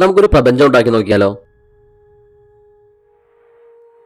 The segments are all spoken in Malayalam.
നമുക്കൊരു പ്രപഞ്ചം ഉണ്ടാക്കി നോക്കിയാലോ?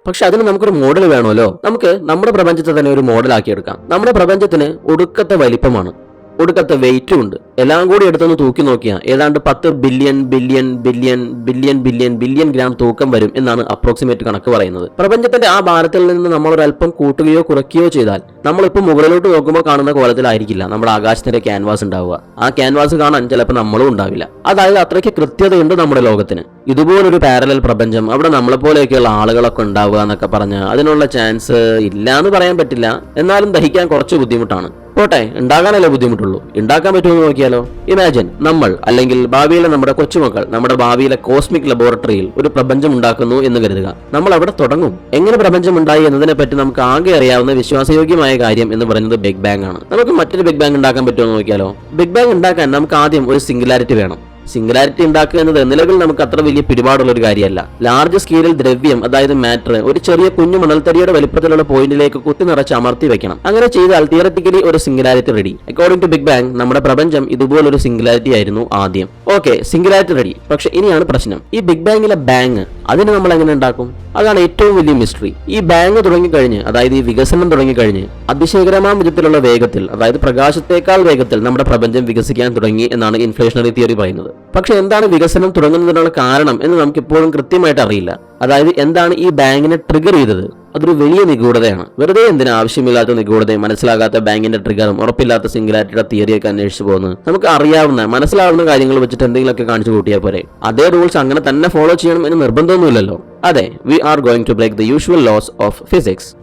പക്ഷെ അതിന് നമുക്കൊരു മോഡൽ വേണമല്ലോ. നമുക്ക് നമ്മുടെ പ്രപഞ്ചത്തെ തന്നെ ഒരു മോഡലാക്കി എടുക്കാം. നമ്മുടെ പ്രപഞ്ചത്തിന് ഒടുക്കത്തെ വലിപ്പമാണ്. ഒടുക്കത്തെ വെയിറ്റും ഉണ്ട്. എല്ലാം കൂടി എടുത്തൊന്ന് തൂക്കി നോക്കിയാൽ ഏതാണ്ട് പത്ത് billion billion billion billion billion billion gram തൂക്കം വരും എന്നാണ് അപ്രോക്സിമേറ്റ് കണക്ക് പറയുന്നത്. പ്രപഞ്ചത്തിന്റെ ആ ഭാരത്തിൽ നിന്ന് നമ്മൾ ഒരല്പം കൂട്ടുകയോ കുറയ്ക്കുകയോ ചെയ്താൽ നമ്മളിപ്പോൾ മുകളിലോട്ട് നോക്കുമ്പോൾ കാണുന്ന കോലത്തിലായിരിക്കില്ല. നമ്മുടെ ആകാശത്തിന്റെ ക്യാൻവാസ് ഉണ്ടാവുക. ആ ക്യാൻവാസ് കാണാൻ ചിലപ്പോൾ നമ്മളും ഉണ്ടാവില്ല. അതായത് അത്രയ്ക്ക് കൃത്യതയുണ്ട് നമ്മുടെ ലോകത്തിന്. ഇതുപോലൊരു പാരലൽ പ്രപഞ്ചം അവിടെ നമ്മളെപ്പോലെയൊക്കെയുള്ള ആളുകളൊക്കെ ഉണ്ടാവുക എന്നൊക്കെ പറഞ്ഞ് അതിനുള്ള ചാൻസ് ഇല്ല എന്ന് പറയാൻ പറ്റില്ല. എന്നാലും ദഹിക്കാൻ കുറച്ച് ബുദ്ധിമുട്ടാണ്. പോട്ടെ ഉണ്ടാകാനല്ലേ ബുദ്ധിമുട്ടുള്ളൂ. ഉണ്ടാക്കാൻ പറ്റുമെന്ന് നോക്കിയാലോ? ഇമാജിൻ നമ്മൾ അല്ലെങ്കിൽ ഭാവിയിലെ നമ്മുടെ കൊച്ചുമക്കൾ നമ്മുടെ ഭാവിയിലെ കോസ്മിക് ലബോറട്ടറിയിൽ ഒരു പ്രപഞ്ചം ഉണ്ടാക്കുന്നു എന്ന് കരുതുക. നമ്മൾ അവിടെ തുടങ്ങും. എങ്ങനെ പ്രപഞ്ചം ഉണ്ടായി എന്നതിനെ പറ്റി നമുക്ക് ആകെ അറിയാവുന്ന വിശ്വാസയോഗ്യമായ കാര്യം എന്ന് പറയുന്നത് ബിഗ് ബാങ് ആണ്. നമുക്ക് മറ്റൊരു ബിഗ് ബാങ് ഉണ്ടാക്കാൻ പറ്റുമെന്ന് നോക്കിയാലോ? ബിഗ് ബാങ് ഉണ്ടാക്കാൻ നമുക്ക് ആദ്യം ഒരു സിംഗുലാരിറ്റി വേണം. സിംഗുലാരിറ്റി ഉണ്ടാക്കുക എന്നത് നിലവിൽ നമുക്ക് അത്ര വലിയ പിടിപാടുള്ള ഒരു കാര്യമല്ല. ലാർജ് സ്കെയിലിൽ ദ്രവ്യം അതായത് മാറ്റർ ഒരു ചെറിയ കുഞ്ഞു മണൽത്തരിയുടെ വലിപ്പത്തിലുള്ള പോയിന്റിലേക്ക് കുത്തി നിറച്ച് അമർത്തി വെക്കണം. അങ്ങനെ ചെയ്താൽ തിയററ്റിക്കലി ഒരു singularity ready according to big bang നമ്മുടെ പ്രപഞ്ചം ഇതുപോലൊരു സിംഗുലാരിറ്റി ആയിരുന്നു ആദ്യം. ഓക്കെ സിംഗുലാരിറ്റി റെഡി പക്ഷെ ഇനിയാണ് പ്രശ്നം. ഈ ബിഗ് ബാങ്ങിലെ ബാങ് അതിന് നമ്മൾ എങ്ങനെ ഉണ്ടാക്കും? അതാണ് ഏറ്റവും വലിയ മിസ്റ്ററി ഈ ബാങ് തുടങ്ങിക്കഴിഞ്ഞ് അതായത് ഈ വികസനം തുടങ്ങിക്കഴിഞ്ഞ് അതിശയകരമായ വിധത്തിലുള്ള വേഗത്തിൽ അതായത് പ്രകാശത്തേക്കാൾ വേഗത്തിൽ നമ്മുടെ പ്രപഞ്ചം വികസിക്കാൻ തുടങ്ങി എന്നാണ് ഇൻഫ്ലേഷണറി തിയറി പറയുന്നത്. പക്ഷെ എന്താണ് വികസനം തുടങ്ങുന്നതിനുള്ള കാരണം എന്ന് നമുക്ക് ഇപ്പോഴും കൃത്യമായിട്ട് അറിയില്ല. അതായത് എന്താണ് ഈ ബാങ്കിനെ ട്രിഗർ ചെയ്തത്? അതൊരു വലിയ നിഗൂഢതയാണ്. വെറുതെ എന്തിനാ ആവശ്യമില്ലാത്ത നിഗൂഢതയും മനസ്സിലാകാത്ത ബാങ്കിന്റെ ട്രിഗറും ഉറപ്പില്ലാത്ത സിംഗുലാരിറ്റിയുടെ തിയറിയൊക്കെ അന്വേഷിച്ചു പോകുന്നത്? നമുക്ക് അറിയാവുന്ന മനസ്സിലാവുന്ന കാര്യങ്ങൾ വെച്ചിട്ട് എന്തെങ്കിലുമൊക്കെ കാണിച്ചു കൂട്ടിയാൽ പോരെ. അതേ റൂൾസ് അങ്ങനെ തന്നെ ഫോളോ ചെയ്യണം എന്ന് നിർബന്ധമൊന്നുമില്ലല്ലോ. അതെ we are going to break the usual laws of physics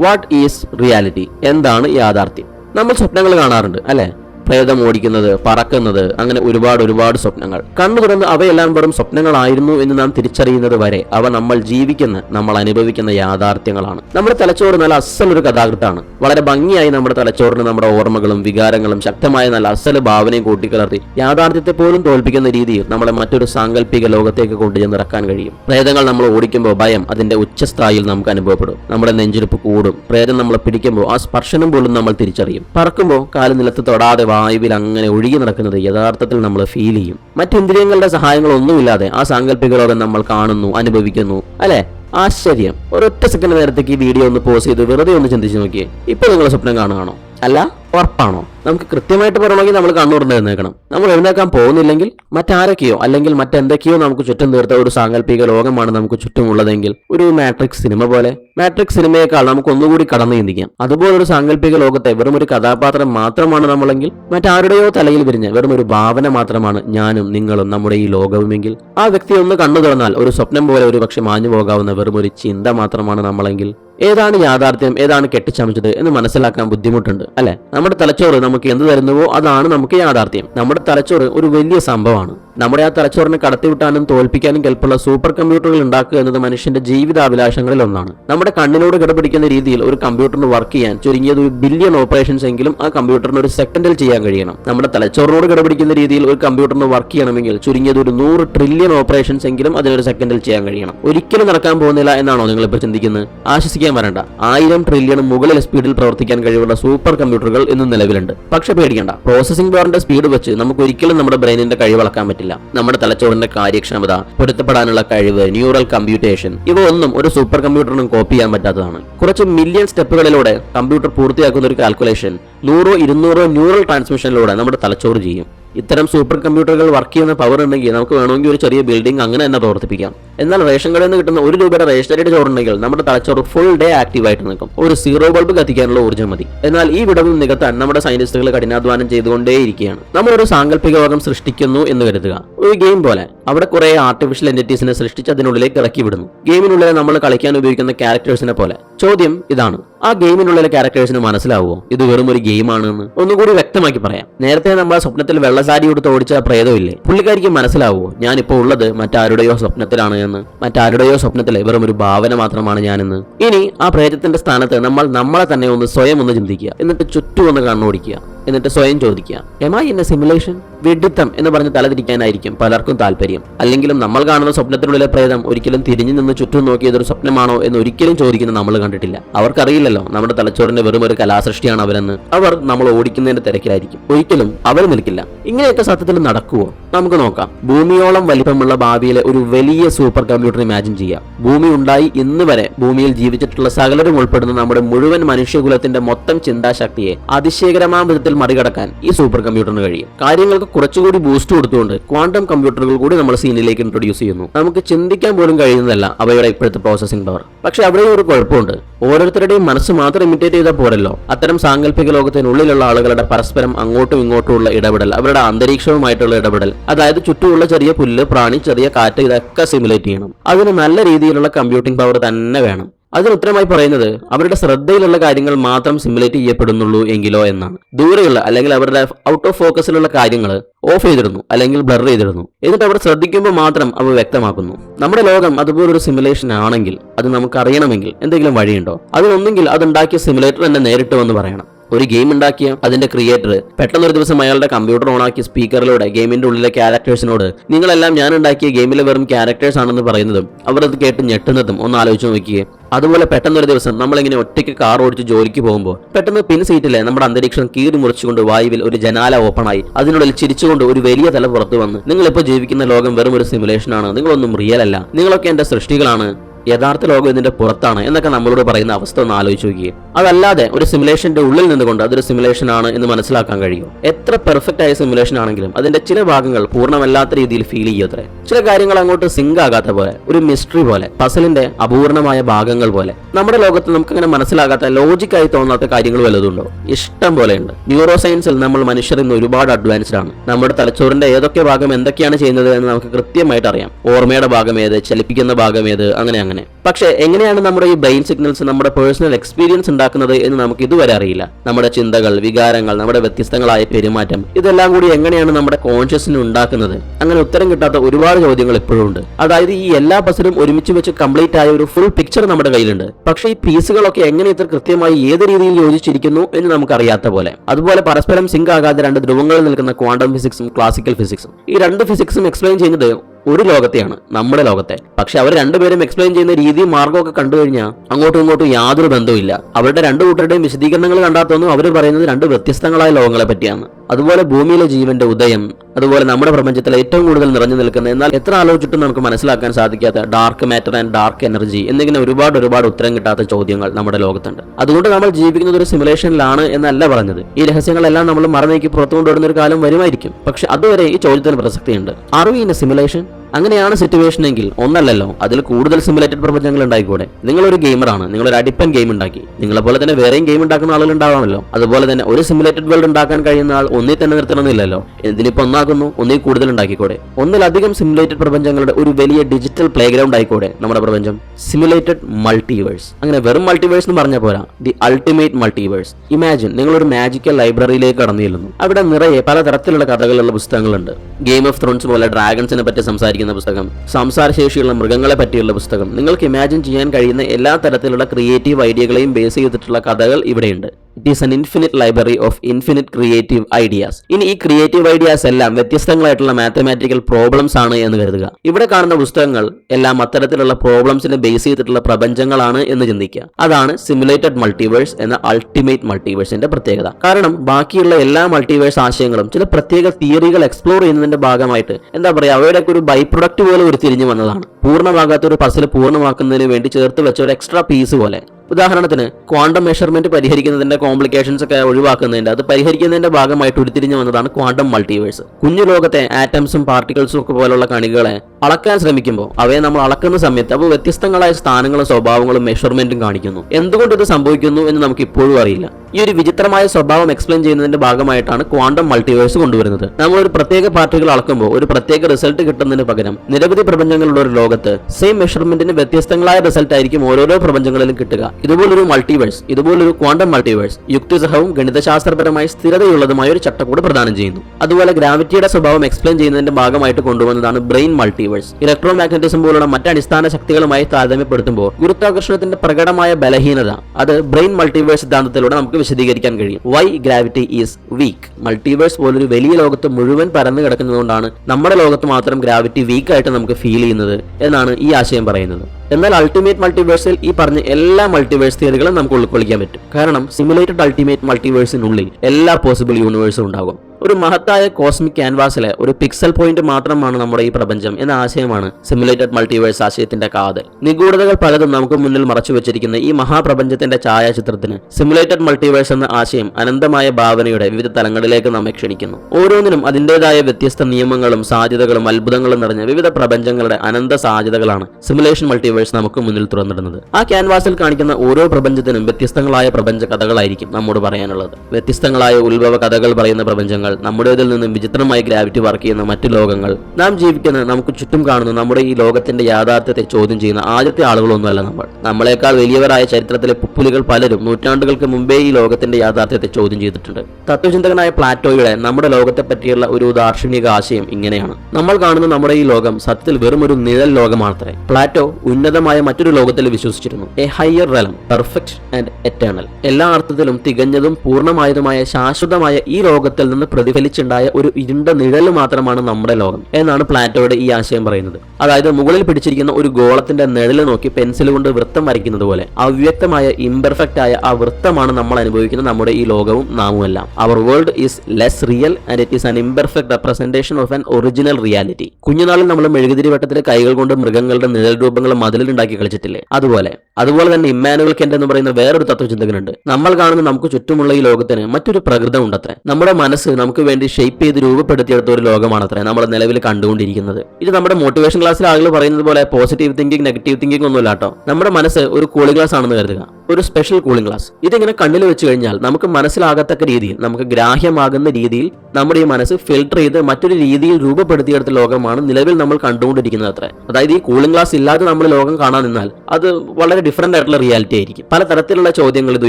what is reality എന്താണ് യാഥാർത്ഥ്യം? നമ്മൾ സ്വപ്നങ്ങൾ കാണാറുണ്ട് അല്ലെ? പ്രേതം ഓടിക്കുന്നത് പറക്കുന്നത് അങ്ങനെ ഒരുപാട് ഒരുപാട് സ്വപ്നങ്ങൾ. കണ്ണു തുറന്ന് അവയെല്ലാം വെറും സ്വപ്നങ്ങളായിരുന്നു എന്ന് നാം തിരിച്ചറിയുന്നത് വരെ അവ നമ്മൾ ജീവിക്കുന്ന നമ്മൾ അനുഭവിക്കുന്ന യാഥാർത്ഥ്യങ്ങളാണ്. നമ്മുടെ തലച്ചോറ് നല്ല അസലൊരു കഥാകൃത്താണ്. വളരെ ഭംഗിയായി നമ്മുടെ തലച്ചോറിന് നമ്മുടെ ഓർമ്മകളും വികാരങ്ങളും ശക്തമായ നല്ല അസൽ ഭാവനയും കൂട്ടിക്കലർത്തി യാഥാർത്ഥ്യത്തെ പോലും തോൽപ്പിക്കുന്ന രീതിയിൽ നമ്മളെ മറ്റൊരു സാങ്കല്പിക ലോകത്തേക്ക് കൊണ്ടുചെന്ന് ഇറക്കാൻ കഴിയും. പ്രേതങ്ങൾ നമ്മൾ ഓടിക്കുമ്പോൾ ഭയം അതിന്റെ ഉച്ചസ്ഥായിൽ നമുക്ക് അനുഭവപ്പെടും. നമ്മുടെ നെഞ്ചിരിപ്പ് കൂടും. പ്രേതം നമ്മളെ പിടിക്കുമ്പോൾ ആ സ്പർശനം പോലും നമ്മൾ തിരിച്ചറിയും. പറക്കുമ്പോൾ കാൽ നിലത്ത് തൊടാതെ വായുവിൽ അങ്ങനെ ഒഴുകി നടക്കുന്നത് യഥാർത്ഥത്തിൽ നമ്മൾ ഫീൽ ചെയ്യും. മറ്റിന്ദ്രിയങ്ങളുടെ സഹായങ്ങളൊന്നുമില്ലാതെ ആ സാങ്കല്പികളോടെ നമ്മൾ കാണുന്നു അനുഭവിക്കുന്നു അല്ലെ? ആശ്ചര്യം. ഒരൊറ്റ സെക്കൻഡ് നേരത്തേക്ക് ഈ വീഡിയോ ഒന്ന് പോസ് ചെയ്ത് വെറുതെ ഒന്ന് ചിന്തിച്ച് നോക്കിയേ. ഇപ്പൊ നിങ്ങൾ സ്വപ്നം കാണുകയാണോ? അല്ല? ഉറപ്പാണോ? നമുക്ക് കൃത്യമായിട്ട് പറയണമെങ്കിൽ നമ്മൾ കണ്ണുറന്ന് എഴുന്നേക്കണം നമ്മൾ എഴുന്നേക്കാൻ പോകുന്നില്ലെങ്കിൽ മറ്റാരൊക്കെയോ അല്ലെങ്കിൽ മറ്റെന്തൊക്കെയോ നമുക്ക് ചുറ്റും തീർത്ത ഒരു സാങ്കല്പിക ലോകമാണ് നമുക്ക് ചുറ്റുമുള്ളതെങ്കിൽ ഒരു മാട്രിക്സ് സിനിമ പോലെ. മാട്രിക്സ് സിനിമയേക്കാൾ നമുക്ക് ഒന്നുകൂടി കടന്നു ചിന്തിക്കാം. അതുപോലെ ഒരു സാങ്കല്പിക ലോകത്തെ വെറും ഒരു കഥാപാത്രം മാത്രമാണ് നമ്മളെങ്കിൽ മറ്റാരുടെയോ തലയിൽ വിരിഞ്ഞ വെറും ഒരു ഭാവന മാത്രമാണ് ഞാനും നിങ്ങളും നമ്മുടെ ഈ ലോകവുമെങ്കിൽ ആ വ്യക്തി ഒന്ന് കണ്ണു തുറന്നാൽ ഒരു സ്വപ്നം പോലെ ഒരു പക്ഷെ മാഞ്ഞു പോകാവുന്ന വെറും ഒരു ചിന്ത മാത്രമാണ് നമ്മളെങ്കിൽ ഏതാണ് യാഥാർത്ഥ്യം ഏതാണ് കെട്ടിച്ചമച്ചത് എന്ന് മനസ്സിലാക്കാൻ ബുദ്ധിമുട്ടുണ്ട് അല്ലെ? നമ്മുടെ തലച്ചോറ് നമുക്ക് എന്ത് തരുന്നുവോ അതാണ് നമുക്ക് യാഥാർത്ഥ്യം. നമ്മുടെ തലച്ചോറ് ഒരു വലിയ സംഭവമാണ്. നമ്മുടെ ആ തലച്ചോറിനെ കടത്തിവിട്ടാനും തോൽപ്പിക്കാനും കെൽപ്പുള്ള സൂപ്പർ കമ്പ്യൂട്ടറുകൾ ഉണ്ടാക്കുക എന്നത് മനുഷ്യന്റെ ജീവിതാഭിലാഷങ്ങളിൽ ഒന്നാണ്. നമ്മുടെ കണ്ണിനോട് കിടപിടിക്കുന്ന രീതിയിൽ ഒരു കമ്പ്യൂട്ടറിന് വർക്ക് ചെയ്യാൻ ചുരുങ്ങിയത് ഒരു ബില്യൺ ഓപ്പറേഷൻസ് എങ്കിലും ആ കമ്പ്യൂട്ടറിന് ഒരു സെക്കൻഡിൽ ചെയ്യാൻ കഴിയണം. നമ്മുടെ തലച്ചോറിനോട് കിടപിടിക്കുന്ന രീതിയിൽ ഒരു കമ്പ്യൂട്ടറിന് വർക്ക് ചെയ്യണമെങ്കിൽ ചുരുങ്ങിയത് ഒരു നൂറ് ട്രില്യൺ ഓപ്പറേഷൻസ് എങ്കിലും അതിനൊരു സെക്കൻഡിൽ ചെയ്യാൻ കഴിയണം. ഒരിക്കലും നടക്കാൻ പോകുന്നില്ല എന്നാണോ നിങ്ങൾ ഇപ്പോൾ ചിന്തിക്കുന്നത്? ആശ്വസിക്കാൻ വരണ്ട. ആയിരം ട്രില്യൺ മുകളിൽ സ്പീഡിൽ പ്രവർത്തിക്കാൻ കഴിവുള്ള സൂപ്പർ കമ്പ്യൂട്ടറുകൾ ഇന്ന് നിലവിലുണ്ട്. പക്ഷെ പേടിക്കേണ്ട. പ്രോസസിംഗ് പവറിന്റെ സ്പീഡ് വെച്ച് നമുക്ക് ഒരിക്കലും നമ്മുടെ ബ്രെയിനിന്റെ കഴിവ് അളക്കാൻ പറ്റില്ല. നമ്മുടെ തലച്ചോറിന്റെ കാര്യക്ഷമത പൊരുത്തപ്പെടാനുള്ള കഴിവ് ന്യൂറൽ കമ്പ്യൂട്ടേഷൻ ഇവ ഒന്നും ഒരു സൂപ്പർ കമ്പ്യൂട്ടറിനും കോപ്പി ചെയ്യാൻ പറ്റാത്തതാണ്. കുറച്ച് മില്യൺ സ്റ്റെപ്പുകളിലൂടെ കമ്പ്യൂട്ടർ പൂർത്തിയാക്കുന്ന ഒരു കാൽക്കുലേഷൻ നൂറോ ഇരുന്നൂറോ ന്യൂറൽ ട്രാൻസ്മിഷനിലൂടെ നമ്മുടെ തലച്ചോറ് ചെയ്യും. ഇത്തരം സൂപ്പർ കമ്പ്യൂട്ടറുകൾ വർക്ക് ചെയ്യുന്ന പവർ ഉണ്ടെങ്കിൽ നമുക്ക് വേണമെങ്കിൽ ഒരു ചെറിയ ബിൽഡിംഗ് അങ്ങനെ തന്നെ പ്രവർത്തിപ്പിക്കാം. എന്നാൽ റേഷൻ കടയിൽ നിന്ന് കിട്ടുന്ന ഒരു രൂപയുടെ റേഷനറിയുടെ ചോറുണ്ടെങ്കിൽ നമ്മുടെ തലച്ചോറ് ഫുൾ ഡേ ആക്റ്റീവ് ആയിട്ട് നിൽക്കും. ഒരു സീറോ ബൾബ് കത്തിക്കാനുള്ള ഊർജം മതി. എന്നാൽ ഈ വിടവ് നികത്താൻ നമ്മുടെ സയന്റിസ്റ്റുകൾ കഠിനാധ്വാനം ചെയ്തുകൊണ്ടേയിരിക്കുകയാണ്. നമ്മൾ ഒരു സാങ്കല്പിക ലോകം സൃഷ്ടിക്കുന്നു എന്ന് കരുതുക. ഒരു ഗെയിം പോലെ അവിടെ കുറെ ആർട്ടിഫിഷ്യൽ എന്റിറ്റീസിനെ സൃഷ്ടിച്ച് അതിനുള്ളിലേക്ക് ഇറക്കി വിടുന്നു. ഗെയിമിനുള്ളിൽ നമ്മൾ കളിക്കാൻ ഉപയോഗിക്കുന്ന ക്യാരക്ടേഴ്സിനെ പോലെ. ചോദ്യം ഇതാണ്. ആ ഗെയിമിനുള്ളിലെ ക്യാരക്ടേഴ്സിന് മനസ്സിലാവുമോ ഇത് വെറും ഒരു ഗെയിമാണ് എന്ന് ഒന്നുകൂടി വ്യക്തമാക്കി പറയാം. നേരത്തെ നമ്മൾ സ്വപ്നത്തിൽ വെള്ളസാരി കൊടുത്ത് ഓടിച്ച പ്രേതമില്ലേ? പുള്ളിക്കാരിക്ക് മനസ്സിലാവുമോ ഞാനിപ്പോൾ ഉള്ളത് മറ്റാരുടെയോ സ്വപ്നത്തിലാണ് എന്ന്. മറ്റാരുടെയോ സ്വപ്നത്തിലെ വെറും ഒരു ഭാവന മാത്രമാണ് ഞാനെന്ന്. ഇനി ആ പ്രേതത്തിന്റെ സ്ഥാനത്ത് നമ്മൾ നമ്മളെ തന്നെ ഒന്ന് സ്വയം ഒന്ന് ചിന്തിക്കുക. എന്നിട്ട് ചുറ്റും ഒന്ന് കണ്ണോടിക്കുക. എന്നിട്ട് സ്വയം ചോദിക്കുക. എം ഐ എന്ന സിമുലേഷൻ വിഡിത്തം എന്ന് പറഞ്ഞ് തലതിരിക്കാനായിരിക്കും പലർക്കും താല്പര്യം. അല്ലെങ്കിലും നമ്മൾ കാണുന്ന സ്വപ്നത്തിനുള്ളിലെ പ്രേതം ഒരിക്കലും തിരിഞ്ഞു നിന്ന് ചുറ്റും നോക്കിയതൊരു സ്വപ്നമാണോ എന്ന് ഒരിക്കലും ചോദിക്കുന്ന നമ്മൾ കണ്ടിട്ടില്ല. അവർക്കറിയില്ലല്ലോ നമ്മുടെ തലച്ചോറിന്റെ വെറും ഒരു കലാസൃഷ്ടിയാണ് അവരെന്ന്. അവർ നമ്മൾ ഓടിക്കുന്നതിന്റെ തിരക്കിലായിരിക്കും. ഒരിക്കലും അവർ നിൽക്കില്ല. ഇങ്ങനെയൊക്കെ സത്യത്തിൽ നടക്കുവോ? നമുക്ക് നോക്കാം. ഭൂമിയോളം വലിപ്പമുള്ള ഭാവിയിലെ ഒരു വലിയ സൂപ്പർ കമ്പ്യൂട്ടർ ഇമാജിൻ ചെയ്യാം. ഭൂമി ഉണ്ടായി ഇന്ന് വരെ ഭൂമിയിൽ ജീവിച്ചിട്ടുള്ള സകലരും ഉൾപ്പെടുന്ന നമ്മുടെ മുഴുവൻ മനുഷ്യകുലത്തിന്റെ മൊത്തം ചിന്താശക്തിയെ അതിശയകരമായ വിധത്തിൽ മറികടക്കാൻ ഈ സൂപ്പർ കമ്പ്യൂട്ടറിന് കഴിയും. കാര്യങ്ങൾക്ക് കുറച്ചുകൂടി ബൂസ്റ്റ് കൊടുത്തുകൊണ്ട് ക്വാണ്ടം കമ്പ്യൂട്ടറുകൾ കൂടി നമ്മൾ സീനിലേക്ക് ഇൻട്രൊഡ്യൂസ് ചെയ്യുന്നു. നമുക്ക് ചിന്തിക്കാൻ പോലും കഴിയുന്നതല്ല അവയുടെ ഇപ്പോഴത്തെ പ്രോസസ്സിംഗ് പവർ പക്ഷെ അവിടെയും ഒരു കുഴപ്പമുണ്ട്. ഓരോരുത്തരുടെയും മനസ്സ് മാത്രം ഇമിറ്റേറ്റ് ചെയ്താൽ പോരല്ലോ. അത്തരം സാങ്കല്പിക ലോകത്തിനുള്ളിലുള്ള ആളുകളുടെ പരസ്പരം അങ്ങോട്ടും ഇങ്ങോട്ടുമുള്ള ഇടപെടൽ അവരുടെ അന്തരീക്ഷവുമായിട്ടുള്ള ഇടപെടൽ അതായത് ചുറ്റുമുള്ള ചെറിയ പുല്ല് പ്രാണി ചെറിയ കാറ്റ് ഇതൊക്കെ സിമുലേറ്റ് ചെയ്യണം. അതിന് നല്ല രീതിയിലുള്ള കമ്പ്യൂട്ടിംഗ് പവർ തന്നെ വേണം. അതിന് ഉത്തരമായി പറയുന്നത് അവരുടെ ശ്രദ്ധയിലുള്ള കാര്യങ്ങൾ മാത്രം സിമുലേറ്റ് ചെയ്യപ്പെടുന്നുള്ളൂ എങ്കിലോ എന്നാണ്. ദൂരെയുള്ള അല്ലെങ്കിൽ അവരുടെ ഔട്ട് ഓഫ് ഫോക്കസിലുള്ള കാര്യങ്ങൾ ഓഫ് ചെയ്തിടുന്നു അല്ലെങ്കിൽ ബ്ലർ ചെയ്തിടുന്നു. എന്നിട്ട് അവർ ശ്രദ്ധിക്കുമ്പോൾ മാത്രം അവ വ്യക്തമാക്കുന്നു. നമ്മുടെ ലോകം അതുപോലെ ഒരു സിമുലേഷൻ ആണെങ്കിൽ അത് നമുക്ക് അറിയണമെങ്കിൽ എന്തെങ്കിലും വഴിയുണ്ടോ? അതിനൊന്നെങ്കിൽ അതുണ്ടാക്കിയ സിമുലേറ്റർ തന്നെ നേരിട്ട് വന്ന് പറയണം. ഒരു ഗെയിം ഉണ്ടാക്കിയ അതിന്റെ ക്രിയേറ്റർ പെട്ടെന്ന് ഒരു ദിവസം അയാളുടെ കമ്പ്യൂട്ടർ ഓണാക്കി സ്പീക്കറിലൂടെ ഗെയിമിന്റെ ഉള്ളിലെ ക്യാരക്ടേഴ്സിനോട് നിങ്ങളെല്ലാം ഞാൻ ഉണ്ടാക്കിയ ഗെയിമിലെ വെറും ക്യാരക്ടേഴ്സ് ആണെന്ന് പറയുന്നതും അവർ അത് കേട്ട് ഞെട്ടുന്നതും ഒന്ന് ആലോചിച്ച് നോക്കിയേ. അതുപോലെ പെട്ടെന്നൊരു ദിവസം നമ്മളിങ്ങനെ ഒറ്റയ്ക്ക് കാർ ഓടിച്ച് ജോലിക്ക് പോകുമ്പോൾ പെട്ടെന്ന് പിൻ സീറ്റിലെ നമ്മുടെ അന്തരീക്ഷം കീറി മുറിച്ചുകൊണ്ട് വായുവിൽ ഒരു ജനാല ഓപ്പണായി അതിനുള്ളിൽ ചിരിച്ചുകൊണ്ട് ഒരു വലിയ തല പുറത്തു വന്ന് നിങ്ങളിപ്പോൾ ജീവിക്കുന്ന ലോകം വെറും ഒരു സിമുലേഷൻ ആണ്. നിങ്ങളൊന്നും റിയൽ അല്ല. നിങ്ങളൊക്കെ എന്റെ സൃഷ്ടികളാണ്. യഥാർത്ഥ ലോകം ഇതിന്റെ പുറത്താണ് എന്നൊക്കെ നമ്മളോട് പറയുന്ന അവസ്ഥ ഒന്ന് ആലോചിച്ച് നോക്കിയേ. അതല്ലാതെ ഒരു സിമുലേഷന്റെ ഉള്ളിൽ നിന്നുകൊണ്ട് അതൊരു സിമുലേഷൻ ആണ് എന്ന് മനസ്സിലാക്കാൻ കഴിയും. എത്ര പെർഫെക്റ്റ് ആയ സിമുലേഷൻ ആണെങ്കിലും അതിന്റെ ചില ഭാഗങ്ങൾ പൂർണമല്ലാത്ത രീതിയിൽ ഫീൽ ചെയ്യത്രേ ചില കാര്യങ്ങൾ അങ്ങോട്ട് സിങ്ക് ആകാത്ത പോലെ ഒരു മിസ്റ്ററി പോലെ പസലിന്റെ അപൂർണമായ ഭാഗങ്ങൾ പോലെ. നമ്മുടെ ലോകത്ത് നമുക്ക് അങ്ങനെ മനസ്സിലാകാത്ത ലോജിക്കായി തോന്നാത്ത കാര്യങ്ങൾ വല്ലതുണ്ടോ ഇഷ്ടം പോലെയുണ്ട് ന്യൂറോ സയൻസിൽ നമ്മൾ മനുഷ്യർ ഇന്ന് ഒരുപാട് അഡ്വാൻസ്ഡ് ആണ്. നമ്മുടെ തലച്ചോറിന്റെ ഏതൊക്കെ ഭാഗം എന്തൊക്കെയാണ് ചെയ്യുന്നത് എന്ന് നമുക്ക് കൃത്യമായിട്ട് അറിയാം. ഓർമ്മയുടെ ഭാഗം ഏത്? ചലിപ്പിക്കുന്ന ഭാഗം ഏത്? അങ്ങനെ അങ്ങനെ. പക്ഷേ എങ്ങനെയാണ് നമ്മുടെ ഈ ബ്രെയിൻ സിഗ്നൽസ് നമ്മുടെ പേഴ്സണൽ എക്സ്പീരിയൻസ് ഉണ്ടാക്കുന്നത് എന്ന് നമുക്ക് ഇതുവരെ അറിയില്ല. നമ്മുടെ ചിന്തകൾ വികാരങ്ങൾ നമ്മുടെ വ്യത്യസ്തങ്ങളായ പെരുമാറ്റം ഇതെല്ലാം കൂടി എങ്ങനെയാണ് നമ്മുടെ കോൺഷ്യസിന് ഉണ്ടാക്കുന്നത്? അങ്ങനെ ഉത്തരം കിട്ടാത്ത ഒരുപാട് ചോദ്യങ്ങൾ ഇപ്പോഴും ഉണ്ട്. അതായത് ഈ എല്ലാ ബസ്സിലും ഒരുമിച്ച് വെച്ച് കംപ്ലീറ്റ് ആയ ഒരു ഫുൾ പിക്ചർ നമ്മുടെ കയ്യിലുണ്ട്. പക്ഷേ ഈ പീസുകളൊക്കെ എങ്ങനെ ഇത്ര കൃത്യമായി ഏത് രീതിയിൽ യോജിച്ചിരിക്കുന്നു എന്ന് നമുക്ക് അറിയാത്ത പോലെ. അതുപോലെ പരസ്പരം സിങ്ക് ആകാതെ രണ്ട് ധ്രുവങ്ങളിൽ നിൽക്കുന്ന ക്വാണ്ടം ഫിസിക്സും ക്ലാസിക്കൽ ഫിസിക്സും ഈ രണ്ട് ഫിസിക്സും എക്സ്പ്ലെയിൻ ചെയ്യുന്നത് ഒരു ലോകത്തെയാണ് നമ്മുടെ ലോകത്തെ. പക്ഷെ അവർ രണ്ടുപേരും എക്സ്പ്ലെയിൻ ചെയ്യുന്ന രീതിയും മാർഗമൊക്കെ കണ്ടു കഴിഞ്ഞാൽ അങ്ങോട്ടും ഇങ്ങോട്ടും യാതൊരു ബന്ധവുമില്ല. അവരുടെ രണ്ടു കൂട്ടരുടെയും വിശദീകരണങ്ങൾ കണ്ടാത്തൊന്നും അവർ പറയുന്നത് രണ്ട് വ്യത്യസ്തങ്ങളായ ലോകങ്ങളെ പറ്റിയാണ്. അതുപോലെ ഭൂമിയിലെ ജീവന്റെ ഉദയം അതുപോലെ നമ്മുടെ പ്രപഞ്ചത്തിൽ ഏറ്റവും കൂടുതൽ നിറഞ്ഞു നിൽക്കുന്ന എന്നാൽ എത്ര ആലോചിച്ചിട്ടും നമുക്ക് മനസ്സിലാക്കാൻ സാധിക്കാത്ത dark matter and dark energy എന്നിങ്ങനെ ഒരുപാട് ഒരുപാട് ഉത്തരം കിട്ടാത്ത ചോദ്യങ്ങൾ നമ്മുടെ ലോകത്തുണ്ട്. അതുകൊണ്ട് നമ്മൾ ജീവിക്കുന്നത് ഒരു സിമുലേഷനിലാണ് എന്നല്ല പറഞ്ഞത്. ഈ രഹസ്യങ്ങളെല്ലാം നമ്മൾ മറന്നേക്ക് പുറത്തുകൊണ്ടുവരുന്ന ഒരു കാലം വരുമായിരിക്കും. പക്ഷെ അതുവരെ ഈ ചോദ്യത്തിന് പ്രസക്തിയുണ്ട്. Are we in a simulation അങ്ങനെയാണ് സിറ്റുവേഷൻ എങ്കിൽ ഒന്നല്ലല്ലോ അതിൽ കൂടുതൽ സിമുലേറ്റഡ് പ്രപഞ്ചങ്ങൾ ഉണ്ടായിക്കൂടെ? നിങ്ങളൊരു ഗെയിമറാണ് നിങ്ങൾ ഒരു അഡിപ്പൻ ഗെയിം ഉണ്ടാക്കി. നിങ്ങളെപ്പോലെ തന്നെ വേറെയും ഗെയിം ഉണ്ടാക്കുന്ന ആളുകൾ ഉണ്ടാവാമല്ലോ അതുപോലെ തന്നെ ഒരു സിമുലേറ്റഡ് വേൾഡ് ഉണ്ടാക്കാൻ കഴിയുന്ന ആൾ ഒന്നിൽ തന്നെ നിർത്തണമെന്നില്ലല്ലോ. ഇതിലിപ്പോൾ ഒന്നാക്കുന്നു ഒന്നിൽ കൂടുതൽ ഉണ്ടാക്കിക്കൂടെ? ഒന്നിലധികം സിമുലേറ്റഡ് പ്രപഞ്ചങ്ങളുടെ ഒരു വലിയ ഡിജിറ്റൽ പ്ലേ ഗ്രൗണ്ട് ആയിക്കൂടെ നമ്മുടെ പ്രപഞ്ചം? സിമുലേറ്റഡ് മൾട്ടിവേഴ്സ് അങ്ങനെ വെറും മൾട്ടിവേഴ്സ് എന്ന് പറഞ്ഞ പോരാ. ദി അൾട്ടിമേറ്റ് മൾട്ടിവേഴ്സ് ഇമാജിൻ നിങ്ങൾ ഒരു മാജിക്കൽ ലൈബ്രറിയിലേക്ക് കടന്നു ചെല്ലുന്നു. അവിടെ നിറയെ പലതരത്തിലുള്ള കഥകളുള്ള പുസ്തകങ്ങളുണ്ട്. ഗെയിം ഓഫ് ത്രോൺസ് പോലെ ഡ്രാഗൺസിനെ പറ്റി സംസാരിക്കുന്ന പുസ്തകം സംസാരശേഷിയുള്ള മൃഗങ്ങളെ പറ്റിയുള്ള പുസ്തകം. നിങ്ങൾക്ക് ഇമാജിൻ ചെയ്യാൻ കഴിയുന്ന എല്ലാ തരത്തിലുള്ള ക്രിയേറ്റീവ് ഐഡിയകളെയും ബേസ് ചെയ്തിട്ടുള്ള കഥകൾ ഇവിടെയുണ്ട്. It is an infinite library of infinite creative ideas ഇനി ഈ ക്രിയേറ്റീവ് ഐഡിയാസ് എല്ലാം വ്യത്യസ്തങ്ങളായിട്ടുള്ള മാത്തമാറ്റിക്കൽ പ്രോബ്ലംസ് ആണ് എന്ന് കരുതുക. ഇവിടെ കാണുന്ന പുസ്തകങ്ങൾ എല്ലാം അത്തരത്തിലുള്ള പ്രോബ്ലംസിനെ ബേസ് ചെയ്തിട്ടുള്ള പ്രപഞ്ചങ്ങളാണ് എന്ന് ചിന്തിക്കുക. അതാണ് സിമുലേറ്റഡ് മൾട്ടിവേഴ്സ് എന്ന അൾട്ടിമേറ്റ് മൾട്ടിവേഴ്സിന്റെ പ്രത്യേകത. കാരണം ബാക്കിയുള്ള എല്ലാ മൾട്ടിവേഴ്സ് ആശയങ്ങളും ചില പ്രത്യേക തിയറികൾ എക്സ്പ്ലോർ ചെയ്യുന്നതിന്റെ ഭാഗമായിട്ട് എന്താ പറയുക അവയുടെ ഒരു ബൈ പ്രൊഡക്റ്റ് പോലെ ഒരു തിരിഞ്ഞു വന്നതാണ്. പൂർണമാകാത്ത ഒരു പസിൽ പൂർണമാക്കുന്നതിന് വേണ്ടി ചേർത്ത് വെച്ച ഒരു എക്സ്ട്രാ പീസ് പോലെ. ഉദാഹരണത്തിന് ക്വാണ്ടം മെഷർമെന്റ് പരിഹരിക്കുന്നതിന്റെ കോംപ്ലിക്കേഷൻസ് ഒക്കെ ഒഴിവാക്കുന്നതിന്റെ അത് പരിഹരിക്കുന്നതിന്റെ ഭാഗമായിട്ട് ഉരുത്തിരിഞ്ഞു വന്നതാണ് ക്വാണ്ടം മൾട്ടിവേഴ്സ് കുഞ്ഞു ലോകത്തെ ആറ്റംസും പാർട്ടിക്കിൾസും ഒക്കെ പോലുള്ള കണികളെ അളക്കാൻ ശ്രമിക്കുമ്പോൾ അവയെ നമ്മൾ അളക്കുന്ന സമയത്ത് അവ വ്യത്യസ്തങ്ങളായ സ്ഥാനങ്ങളും സ്വഭാവങ്ങളും മെഷർമെന്റും കാണിക്കുന്നു. എന്തുകൊണ്ട് ഇത് സംഭവിക്കുന്നു എന്ന് നമുക്ക് ഇപ്പോഴും അറിയില്ല. ഈ ഒരു വിചിത്രമായ സ്വഭാവം എക്സ്പ്ലെയിൻ ചെയ്യുന്നതിന്റെ ഭാഗമായിട്ടാണ് ക്വാണ്ടം മൾട്ടിവേഴ്സ് കൊണ്ടുവരുന്നത്. നമ്മൾ ഒരു പ്രത്യേക പാർട്ടികൾ അളക്കുമ്പോൾ ഒരു പ്രത്യേക റിസൾട്ട് കിട്ടുന്നതിന് പകരം നിരവധി പ്രപഞ്ചങ്ങളുള്ള ഒരു ലോകത്ത് സെയിം മെഷർമെന്റിന് വ്യത്യസ്തങ്ങളായ റിസൾട്ട് ആയിരിക്കും ഓരോരോ പ്രപഞ്ചങ്ങളിലും കിട്ടുക. ഇതുപോലൊരു മൾട്ടിവേഴ്സ് ഇതുപോലൊരു ക്വാണ്ടം മൾട്ടിവേഴ്സ് യുക്തിസഹവും ഗണിതശാസ്ത്രപരമായി സ്ഥിരതയുള്ളതുമായ ഒരു ചട്ടക്കൂട് പ്രദാനം ചെയ്യുന്നു. അതുപോലെ ഗ്രാവിറ്റിയുടെ സ്വഭാവം എക്സ്പ്ലെയിൻ ചെയ്യുന്നതിന്റെ ഭാഗമായിട്ട് കൊണ്ടുവന്നതാണ് ബ്രെയിൻ മൾട്ടിവേഴ്സ് ഇലക്ട്രോ മാഗ്നറ്റിസം പോലുള്ള മറ്റ് അടിസ്ഥാന ശക്തികളുമായി താരതമ്യപ്പെടുത്തുമ്പോൾ ഗുരുത്വാകർഷണത്തിന്റെ പ്രകടമായ ബലഹീനത അത് ബ്രെയിൻ മൾട്ടിവേഴ്സ് സിദ്ധാന്തത്തിലൂടെ നമുക്ക് വിശദീകരിക്കാൻ കഴിയും. Why gravity is weak multiverse പോലൊരു വലിയ ലോകത്ത് മുഴുവൻ പരന്നു കിടക്കുന്നതുകൊണ്ടാണ് നമ്മുടെ ലോകത്ത് മാത്രം ഗ്രാവിറ്റി വീക്ക് ആയിട്ട് നമുക്ക് ഫീൽ ചെയ്യുന്നത് എന്നാണ് ഈ ആശയം പറയുന്നത്. എന്നാൽ അൾട്ടിമേറ്റ് മൾട്ടിവേഴ്സിൽ ഈ പറഞ്ഞ എല്ലാ മൾട്ടിവേഴ്സ് തിയറികളും നമുക്ക് ഉൾക്കൊള്ളിക്കാൻ പറ്റും. കാരണം സിമുലേറ്റഡ് അൾട്ടിമേറ്റ് മൾട്ടിവേഴ്സിനുള്ളിൽ എല്ലാ പോസിബിൾ യൂണിവേഴ്സും ഉണ്ടാകും. ഒരു മഹത്തായ കോസ്മിക് ക്യാൻവാസിലെ ഒരു പിക്സൽ പോയിന്റ് മാത്രമാണ് നമ്മുടെ ഈ പ്രപഞ്ചം എന്ന ആശയമാണ് സിമുലേറ്റഡ് മൾട്ടിവേഴ്സ് ആശയത്തിന്റെ കാതൽ. നിഗൂഢതകൾ പലതും നമുക്ക് മുന്നിൽ മറച്ചു വെച്ചിരിക്കുന്ന ഈ മഹാപ്രപഞ്ചത്തിന്റെ ഛായാചിത്രത്തിന് സിമുലേറ്റഡ് മൾട്ടിവേഴ്സ് എന്ന ആശയം അനന്തമായ ഭാവനയുടെ വിവിധ തലങ്ങളിലേക്ക് നമ്മെ ക്ഷണിക്കുന്നു. ഓരോന്നിനും അതിന്റെതായ വ്യത്യസ്ത നിയമങ്ങളും സാധ്യതകളും അത്ഭുതങ്ങളും നിറഞ്ഞ വിവിധ പ്രപഞ്ചങ്ങളുടെ അനന്ത സാധ്യതകളാണ് സിമുലേഷൻ മൾട്ടിവേഴ്സ് നമുക്ക് മുന്നിൽ തുറന്നിടുന്നത്. ആ ക്യാൻവാസിൽ കാണിക്കുന്ന ഓരോ പ്രപഞ്ചത്തിനും വ്യത്യസ്തങ്ങളായ പ്രപഞ്ച കഥകളായിരിക്കും നമ്മോട് പറയാനുള്ളത്. വ്യത്യസ്തങ്ങളായ ഉത്ഭവ കഥകൾ പറയുന്ന പ്രപഞ്ചങ്ങൾ നമ്മുടേതിൽ നിന്നും വിചിത്രമായി ഗ്രാവിറ്റി വർക്ക് ചെയ്യുന്ന മറ്റു ലോകങ്ങൾ. നാം ജീവിക്കുന്ന നമുക്ക് ചുറ്റും കാണുന്ന നമ്മുടെ ഈ ലോകത്തിന്റെ യാഥാർത്ഥ്യത്തെ ചോദ്യം ചെയ്യുന്ന ആദ്യത്തെ ആളുകളൊന്നുമല്ല നമ്മൾ. നമ്മളെക്കാൾ വലിയവരായ ചരിത്രത്തിലെ പുപ്പുലികൾ പലരും നൂറ്റാണ്ടുകൾക്ക് മുമ്പേ ഈ ലോകത്തിന്റെ യാഥാർത്ഥ്യത്തെ ചോദ്യം ചെയ്തിട്ടുണ്ട്. തത്വചിന്തകനായ പ്ലാറ്റോയുടെ നമ്മുടെ ലോകത്തെ പറ്റിയുള്ള ഒരു ദാർശനിക ആശയം ഇങ്ങനെയാണ്. നമ്മൾ കാണുന്ന നമ്മുടെ ഈ ലോകം സത്യത്തിൽ വെറും ഒരു നിഴൽ ലോകമാണത്രേ. പ്ലാറ്റോ ഉന്നതമായ മറ്റൊരു ലോകത്തിൽ വിശ്വസിച്ചിരുന്നു. A higher realm perfect and eternal എല്ലാ അർത്ഥത്തിലും തികഞ്ഞതും പൂർണമായതുമായ ശാശ്വതമായ ഈ ലോകത്തിൽ നിന്ന് പ്രതിഫലിച്ചുണ്ടായ ഒരു ഇരുണ്ട നിഴൽ മാത്രമാണ് നമ്മുടെ ലോകം എന്നാണ് പ്ലാറ്റോയുടെ ഈ ആശയം പറയുന്നത്. അതായത് മുകളിൽ പിടിച്ചിരിക്കുന്ന ഒരു ഗോളത്തിന്റെ നിഴൽ നോക്കി പെൻസിൽ കൊണ്ട് വൃത്തം വരയ്ക്കുന്നത് പോലെ അവ്യക്തമായ ഇംപെർഫെക്റ്റ് ആയ ആ വൃത്തമാണ് നമ്മൾ അനുഭവിക്കുന്ന നമ്മുടെ ഈ ലോകവും നാമുമെല്ലാം our world is less real and it is an imperfect representation of an original reality കുഞ്ഞുനാളിൽ നമ്മൾ മെഴുകുതിരി വട്ടത്തിലെ കൈകൾ കൊണ്ട് മൃഗങ്ങളുടെ നിഴൽ രൂപങ്ങൾ മതിലുണ്ടാക്കി കളിച്ചിട്ടില്ലേ? അതുപോലെ. അതുപോലെ തന്നെ ഇമ്മാനുവൽ കെന്റ് എന്ന് പറയുന്ന വേറൊരു തത്വചിന്തകനുണ്ട്. നമ്മൾ കാണുന്ന നമുക്ക് ചുറ്റുമുള്ള ഈ ലോകത്തിന് മറ്റൊരു പ്രകൃതം ഉണ്ടത്രേ നമ്മുടെ മനസ്സ് നമുക്ക് വേണ്ടി ഷേപ്പ് ചെയ്ത് രൂപപ്പെടുത്തിയെടുത്ത ഒരു ലോകമാണത്രേ നമ്മൾ നിലവിൽ കണ്ടുകൊണ്ടിരിക്കുന്നത്. ഇത് നമ്മുടെ മോട്ടിവേഷൻ ക്ലാസ്സിൽ ആളുകൾ പറയുന്നത് പോലെ പോസിറ്റീവ് തിങ്കിങ് നെഗറ്റീവ് തിങ്കിങ് ഒന്നുമില്ല കേട്ടോ നമ്മുടെ മനസ്സ് ഒരു കൂളിംഗ് ക്ലാസ് ആണെന്ന് കരുതുക. ഒരു സ്പെഷ്യൽ കൂളിംഗ് ക്ലാസ് ഇതിങ്ങനെ കണ്ണിൽ വെച്ച് കഴിഞ്ഞാൽ നമുക്ക് മനസ്സിലാകത്തക്ക രീതിയിൽ നമുക്ക് ഗ്രാഹ്യമാകുന്ന രീതിയിൽ നമ്മുടെ ഈ മനസ്സ് ഫിൽട്ടർ ചെയ്ത് മറ്റൊരു രീതിയിൽ രൂപപ്പെടുത്തിയെടുത്ത ലോകമാണ് നിലവിൽ നമ്മൾ കണ്ടുകൊണ്ടിരിക്കുന്നത് അത്ര. അതായത് ഈ കൂളിംഗ് ക്ലാസ് ഇല്ലാതെ നമ്മൾ ലോകം കാണാൻ നിന്നാൽ അത് വളരെ ഡിഫറെന്റ് ആയിട്ടുള്ള റിയാലിറ്റി ആയിരിക്കും. പല തരത്തിലുള്ള ചോദ്യങ്ങൾ ഇത്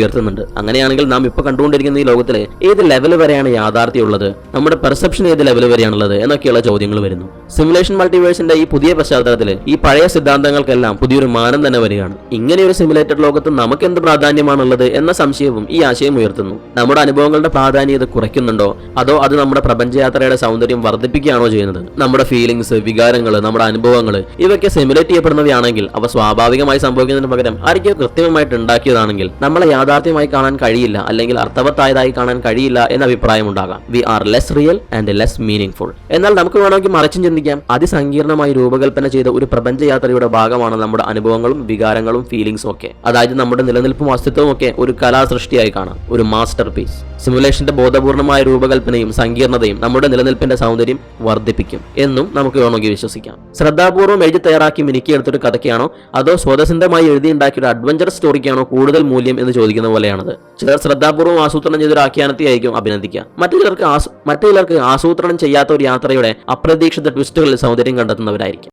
ഉയർത്തുന്നുണ്ട്. അങ്ങനെയാണെങ്കിൽ നാം ഇപ്പോൾ കണ്ടുകൊണ്ടിരിക്കുന്ന ഈ ലോകത്തിലെ ഏത് ലെവൽ വരെയാണ് യാഥാർത്ഥ്യം ഉള്ളത്? നമ്മുടെ പെർസെപ്ഷൻ ഏത് ലെവൽ വരെയാണുള്ളത്? എന്നൊക്കെയുള്ള ചോദ്യങ്ങൾ വരുന്നു. സിമുലേഷൻ മൾട്ടിവേഴ്സിന്റെ ഈ പുതിയ പശ്ചാത്തലത്തിൽ ഈ പഴയ സിദ്ധാന്തങ്ങൾക്കെല്ലാം പുതിയൊരു മാനം തന്നെ വരികയാണ്. ഇങ്ങനെ ഒരു സിമുലേറ്റഡ് ലോകത്ത് നമുക്ക് എന്ത് പ്രാധാന്യമാണുള്ളത് എന്ന സംശയവും ഈ ആശയം ഉയർത്തുന്നു. നമ്മുടെ അനുഭവങ്ങളുടെ പ്രാധാന്യത കുറയ്ക്കുന്നുണ്ടോ? അതോ അത് നമ്മുടെ പ്രപഞ്ചയാത്രയുടെ സൗന്ദര്യം വർദ്ധിപ്പിക്കുകയാണോ ചെയ്യുന്നത്? നമ്മുടെ ഫീലിംഗ്സ് വികാരങ്ങൾ നമ്മുടെ അനുഭവങ്ങൾ ഇവയൊക്കെ സിമുലേറ്റ് ചെയ്യപ്പെടുന്നവയാണെങ്കിൽ അവ സ്വാഭാവികമായി സംഭവിക്കുന്നതിന് പകരം ആരൊക്കെ കൃത്യമായിട്ട് ഉണ്ടാക്കിയതാണെങ്കിൽ നമ്മളെ യാഥാർത്ഥ്യമായി കാണാൻ കഴിയില്ല അല്ലെങ്കിൽ അർത്ഥവത്തായതായി കാണാൻ കഴിയില്ല എന്ന അഭിപ്രായം ഉണ്ടാകാം. We are less real and less meaningful എന്നാൽ നമുക്ക് വേണമെങ്കിൽ മറിച്ചും ചിന്തിക്കാം. അതിസങ്കീർണമായി രൂപകൽപ്പന ചെയ്ത ഒരു പ്രപഞ്ചയാത്രയുടെ ഭാഗമാണ് നമ്മുടെ അനുഭവങ്ങളും വികാരങ്ങളും ഫീലിംഗ്സും ഒക്കെ. അതായത് നമ്മുടെ നിലനിൽപ്പും അസ്തിത്വവും ഒക്കെ ഒരു കലാസൃഷ്ടിയായി കാണാം. ഒരു മാസ്റ്റർ പീസ് സിമുലേഷന്റെ ബോധപൂർണമായ രൂപകൽപ്പനയും സങ്കീർണതയും നമ്മുടെ നിലനിൽപ്പിന്റെ സൗന്ദര്യം വർദ്ധിപ്പിക്കും എന്നും നമുക്ക് വേണമെങ്കിൽ വിശ്വസിക്കാം. ശ്രദ്ധാപൂർവം എഴുതി തയ്യാറാക്കി മിനുക്കിയെടുത്തൊരു കഥയ്ക്കാണോ? അതോ സ്വതസിന്ധമായി എഴുതിയുണ്ടാക്കിയ ഒരു അഡ്വഞ്ചർ സ്റ്റോറിക്കാണോ കൂടുതൽ മൂല്യം എന്ന് ചോദിക്കുന്ന പോലെയാണത്? ചിലർ ശ്രദ്ധാപൂർവം ആസൂത്രണം ചെയ്തൊരു ആഖ്യാനത്തെ ആയിരിക്കും അഭിനന്ദിക്കുക. മറ്റു ആസൂ- മറ്റു ചിലർക്ക് ആസൂത്രണം ചെയ്യാത്ത ഒരു യാത്രയുടെ അപ്രതീക്ഷിത ട്വിസ്റ്റുകളിൽ സൗന്ദര്യം കണ്ടെത്തുന്നവരായിരിക്കും.